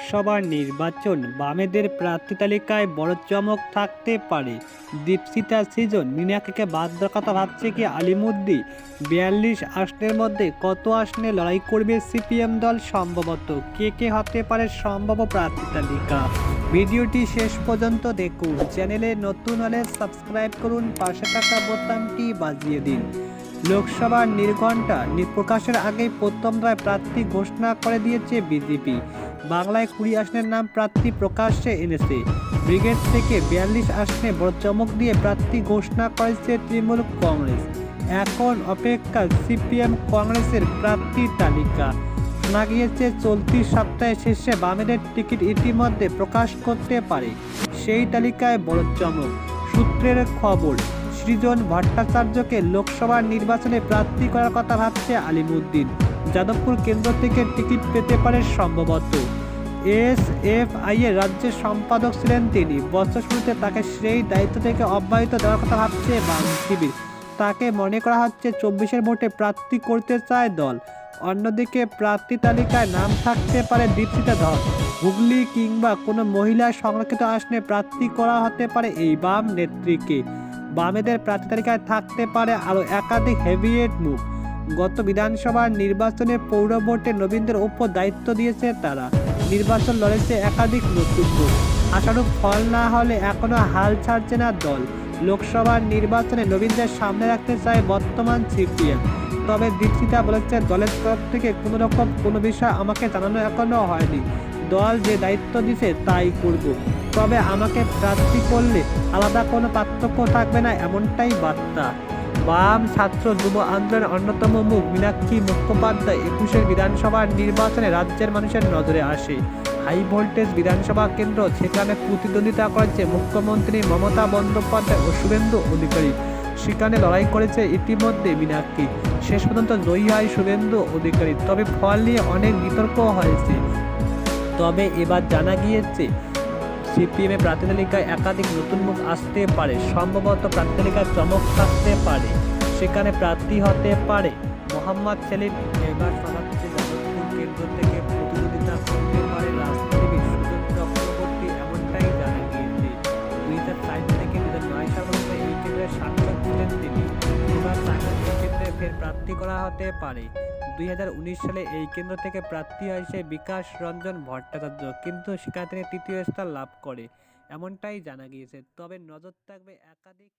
লোকসভা নির্বাচন বামেদের প্রার্থী তালিকায় বড় চমক থাকতে পারে। দীপশিতা সিজন মিনাকে বাদ দেওয়ার কথা ভাবছে কি আলিমুদ্দি? বিয়াল্লিশ আসনের মধ্যে কত আসনে লড়াই করবে সিপিএম দল সম্ভবত? কে কে হতে পারে সম্ভব প্রার্থী তালিকা? ভিডিওটি শেষ পর্যন্ত দেখুন। চ্যানেলে নতুন হলে সাবস্ক্রাইব করুন, পাশে থাকা বোতামটি বাজিয়ে দিন। লোকসভার নির্ঘণ্টা প্রকাশের আগে প্রথম রায় প্রার্থী ঘোষণা করে দিয়েছে বিজেপি। বাংলায় কুড়ি আসনের নাম প্রার্থী প্রকাশ্যে এনেছে। ব্রিগেড থেকে বিয়াল্লিশ আসনে বড় চমক দিয়ে প্রার্থী ঘোষণা করেছে তৃণমূল কংগ্রেস। এখন অপেক্ষা সিপিএম কংগ্রেসের প্রার্থী তালিকা। শোনা গিয়েছে, চলতি সপ্তাহের শেষে বামেদের টিকিট ইতিমধ্যে প্রকাশ করতে পারে। সেই তালিকায় বড় চমক সূত্রের খবর, সৃজন ভট্টাচার্যকে লোকসভা নির্বাচনে প্রার্থী করার কথা ভাবছে আলিমুদ্দিন। যাদবপুর কেন্দ্র থেকে টিকিট পেতে পারে সম্ভবত। এস এফ আই এর রাজ্যের সম্পাদক ছিলেন তিনি। বছর শুরুতে তাকে সেই দায়িত্ব থেকে অব্যাহত দেওয়ার কথা ভাবছে বাম শিবির। তাকে মনে করা হচ্ছে চব্বিশের ভোটে প্রার্থী করতে চায় দল। অন্যদিকে প্রার্থী তালিকায় নাম থাকতে পারে দীপশিতা ধর। হুগলি কিংবা কোনো মহিলা সংরক্ষিত আসনে প্রার্থী করা হতে পারে এই বাম নেত্রীকে। বামেদের প্রার্থী তালিকায় থাকতে পারে আরও একাধিক হেভিয়েট মুখ। গত বিধানসভার নির্বাচনে পৌর ভোটে নবীনদের ওপর দায়িত্ব দিয়েছে তারা। নির্বাচন লড়েছে একাধিক নতুন মুখ আশানুরূপ ফল না হলে এখনও হাল ছাড়ছে না দল। লোকসভার নির্বাচনে নবীনদের সামনে রাখতে চায় বর্তমান সিপিএম। তবে দীক্ষিতা বলেছে, দলের তরফ থেকে কোনো রকম কোনো বিষয় আমাকে জানানো এখনও হয়নি। দল যে দায়িত্ব দিছে তাই করব। তবে আমাকে প্রার্থী করলে আলাদা কোনো পার্থক্য থাকবে না এমনটাই বার্তা। বাম ছাত্র যুব আন্দোলনের অন্যতম মুখ মীনাক্ষী মুখোপাধ্যায় একুশের বিধানসভার নির্বাচনে রাজ্যের মানুষের নজরে আসে। হাই ভোল্টেজ বিধানসভা কেন্দ্র সেখানে প্রতিদ্বন্দ্বিতা করেছে মুখ্যমন্ত্রী মমতা বন্দ্যোপাধ্যায় ও শুভেন্দু অধিকারী। সেখানে লড়াই করেছে ইতিমধ্যে মীনাক্ষী। শেষ পর্যন্ত জয়ী হয় শুভেন্দু অধিকারী। তবে ফল নিয়ে অনেক বিতর্ক হয়েছে। তবে এবার জানা গিয়েছে সিপিএম প্রার্থী তালিকায় একাধিক নতুন মুখ আসতে পারে। সম্ভবত প্রার্থী তালিকায় চমক থাকতে পারে। সেখানে প্রার্থী হতে পারে। মোহাম্মদ সেলিম এবার শোনাচ্ছে যাদবপুর কেন্দ্র থেকে প্রতিযোগিতা করতে পারে রাজনীতিবিদ সুজন চক্রবর্তী, এমনটাই জানা গিয়েছে। দুই হাজার সাত থেকে দু হাজার নয় সাল পর্যন্ত এই কেন্দ্রের সাংসদ ছিলেন তিনি। এবার এই কেন্দ্রে ফের প্রার্থী করা হতে পারে। দুই হাজার উনিশ সালে এই কেন্দ্র থেকে প্রার্থী হয়েছে বিকাশ রঞ্জন ভট্টাচার্য। কিন্তু সেখানে তৃতীয় স্থান লাভ করে, এমনটাই জানা গিয়েছে। তবে নজর থাকবে একাধিক